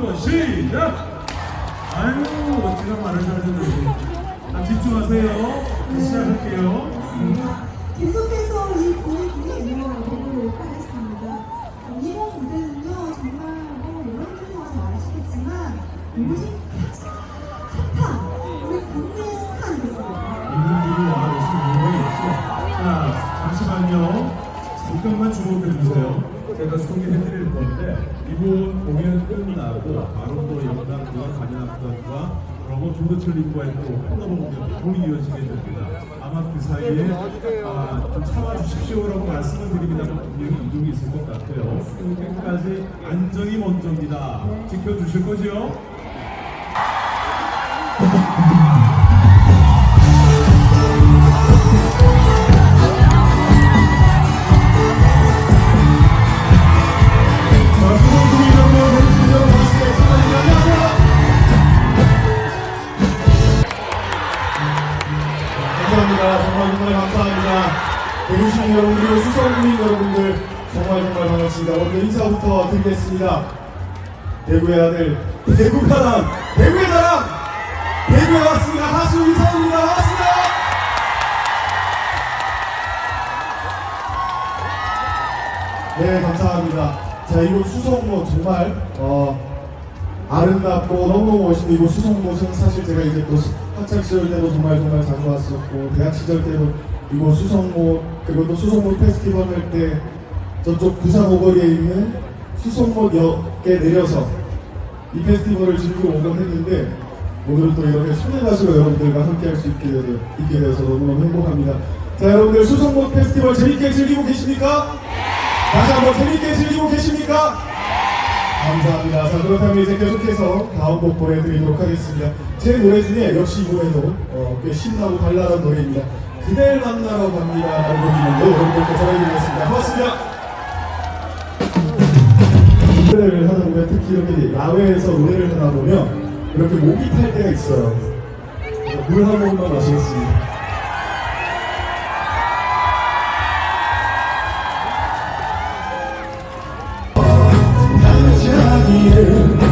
번 시작! 아유, 멋지가 말을 잘듣는 아, 집중하세요. 시작할게요. 계속해서 이 분위기 이어가도록 하겠습니다. 이번 무대는요, 정말 뭐 여러분들도 잘 아시겠지만, 가장 핫한 우리 국내 스타 아니겠습니까? 이분들이 와 계신 이유가 있죠. 자, 잠시만요. 잠깐만 주목해 주세요. 제가 소개해 드릴 건데, 이분 공연 끝나고 바로 또 영광과 관현악단과 그리고 조도철님과의 또 홈런홈 공이 이어지게 됩니다. 아마 그 사이에 아, 좀 참아주십시오라고 말씀을 드립니다만 분명히 이동이 있을 것 같아요. 끝까지 안전이 먼저입니다. 지켜주실 거죠? 감사합니다. 정말 정말 감사합니다. 대구시민 여러분 그리고 수성구민 여러분들 정말 정말 반갑습니다. 오늘 인사부터 드리겠습니다. 대구의 아들 대구 가람 대구의 가람 대구에 왔습니다. 하수 이사입니다. 반갑습니다. 네 감사합니다. 자 이곳 수성구 정말 어, 아름답고 너무너무 멋있는 이곳 수성못은 사실 제가 이제 또 학창 시절 때도 정말 정말 자주 왔었고 대학 시절 때도 이곳 수성못 그리고 또 수성못 페스티벌 할 때 저쪽 부산 오거리에 있는 수성못역에 내려서 이 페스티벌을 즐기러 오곤 했는데 오늘은 또 이렇게 청년 가수로 여러분들과 함께 할 수 있게, 되- 있게 돼서 너무너무 행복합니다. 자 여러분들 수성못 페스티벌 재밌게 즐기고 계십니까? 다시 한번 재밌게 즐기고 계십니까? 감사합니다. 자, 그렇다면 이제 계속해서 다음 곡 보내드리도록 하겠습니다. 제 노래 중에 역시 이 노래도 어, 꽤 신나고 발랄한 노래입니다. 그댈 만나러 갑니다. 라는 곡이 있는데 여러분들께 전해드리겠습니다. 고맙습니다. 노래를 하다 보면 특히 이렇게 야외에서 노래를 하다 보면 이렇게 목이 탈 때가 있어요. 물 한 모금만 마시겠습니다. you.